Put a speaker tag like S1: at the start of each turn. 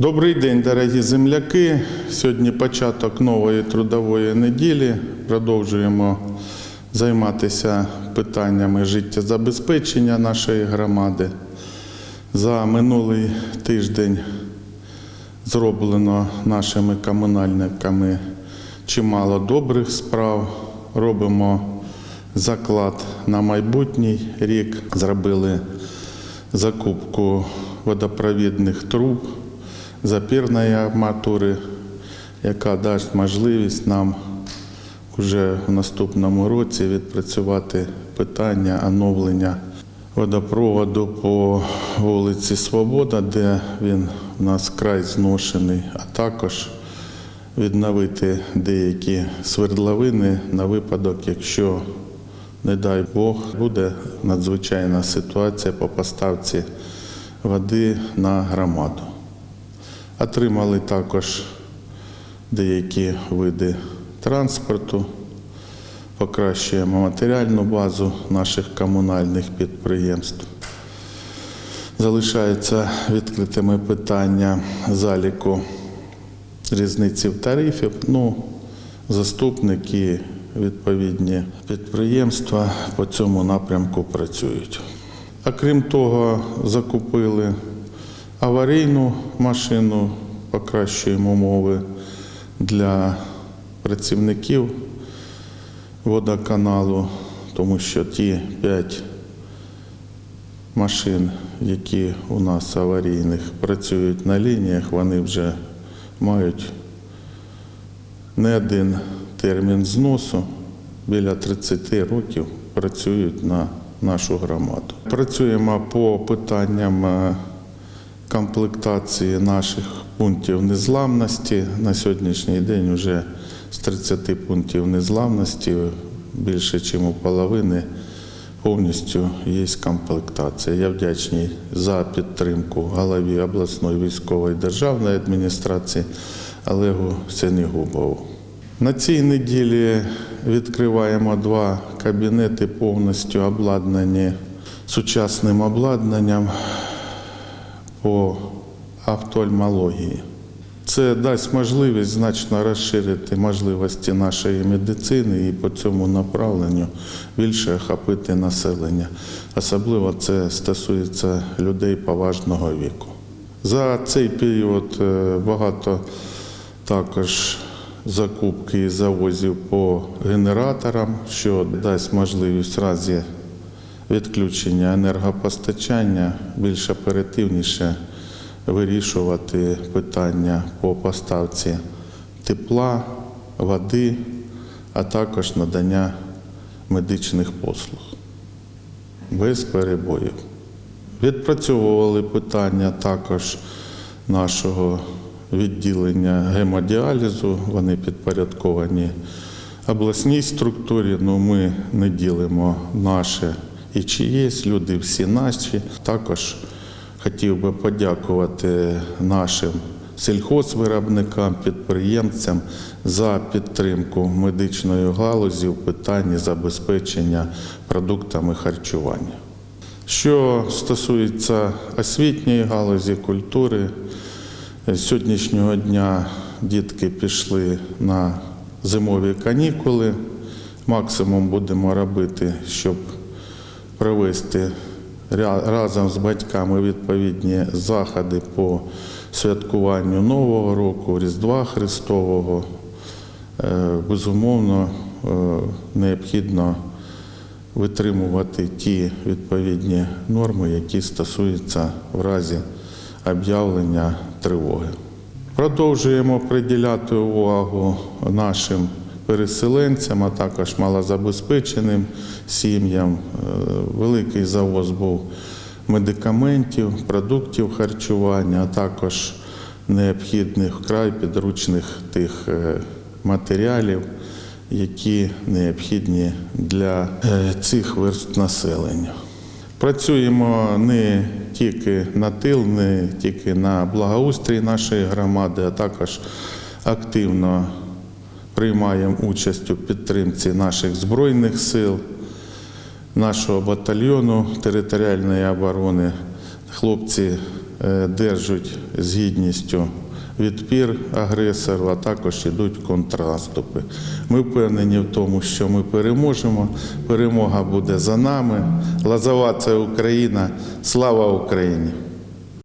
S1: Добрий день, дорогі земляки. Сьогодні початок нової трудової неділі. Продовжуємо займатися питаннями життєзабезпечення нашої громади. За минулий тиждень зроблено нашими комунальниками чимало добрих справ. Робимо заклад на майбутній рік. Зробили закупку водопровідних труб, запірної арматури, яка дасть можливість нам вже в наступному році відпрацювати питання оновлення водопроводу по вулиці Свобода, де він у нас край зношений, а також відновити деякі свердловини на випадок, якщо, не дай Бог, буде надзвичайна ситуація по поставці води на громаду. Отримали також деякі види транспорту, покращуємо матеріальну базу наших комунальних підприємств. Залишається відкритими питання заліку різниці в тарифів. Ну, заступник відповідні підприємства по цьому напрямку працюють. А крім того, закупили аварійну машину, покращуємо умови для працівників водоканалу, тому що ті п'ять машин, які у нас аварійних працюють на лініях, вони вже мають не один термін зносу, біля 30 років працюють на нашу громаду. Працюємо по питанням е, комплектації наших пунктів незламності. На сьогоднішній день вже з 30 пунктів незламності більше, ніж у половини повністю є комплектація. Я вдячний за підтримку голові обласної військової державної адміністрації Олегу Сенігубову. На цій неділі відкриваємо два кабінети повністю обладнані сучасним обладнанням по офтальмології. Це дасть можливість значно розширити можливості нашої медицини і по цьому направленню більше охопити населення. Особливо це стосується людей поважного віку. За цей період е, багато також закупки і завозів по генераторам, що дасть можливість в разі відключення енергопостачання більш оперативніше вирішувати питання по поставці тепла, води, а також надання медичних послуг без перебоїв. Відпрацьовували питання також нашого відділення гемодіалізу. Вони підпорядковані обласній структурі, але ми не ділимо наше і чиєсь, люди всі наші. Також хотів би подякувати нашим сільхозвиробникам, підприємцям за підтримку медичної галузі в питанні забезпечення продуктами харчування. Що стосується освітньої галузі, культури, сьогоднішнього дня дітки пішли на зимові канікули. Максимум будемо робити, щоб провести разом з батьками відповідні заходи по святкуванню Нового року, Різдва Христового. Е, Безумовно, е, необхідно витримувати ті відповідні норми, які стосуються в разі об'явлення тривоги. Продовжуємо приділяти увагу нашим переселенцям, а також малозабезпеченим сім'ям. Е, Великий завоз був медикаментів, продуктів харчування, а також необхідних вкрай підручних тих е, матеріалів, які необхідні для е, цих верст населення. Працюємо не тільки на тил, не тільки на благоустрій нашої громади, а також активно приймаємо участь у підтримці наших збройних сил, нашого батальйону територіальної оборони. Хлопці е, держать з гідністю відпір агресору, а також йдуть контраступи. Ми впевнені в тому, що ми переможемо. Перемога буде за нами. Лазова це Україна. Слава Україні!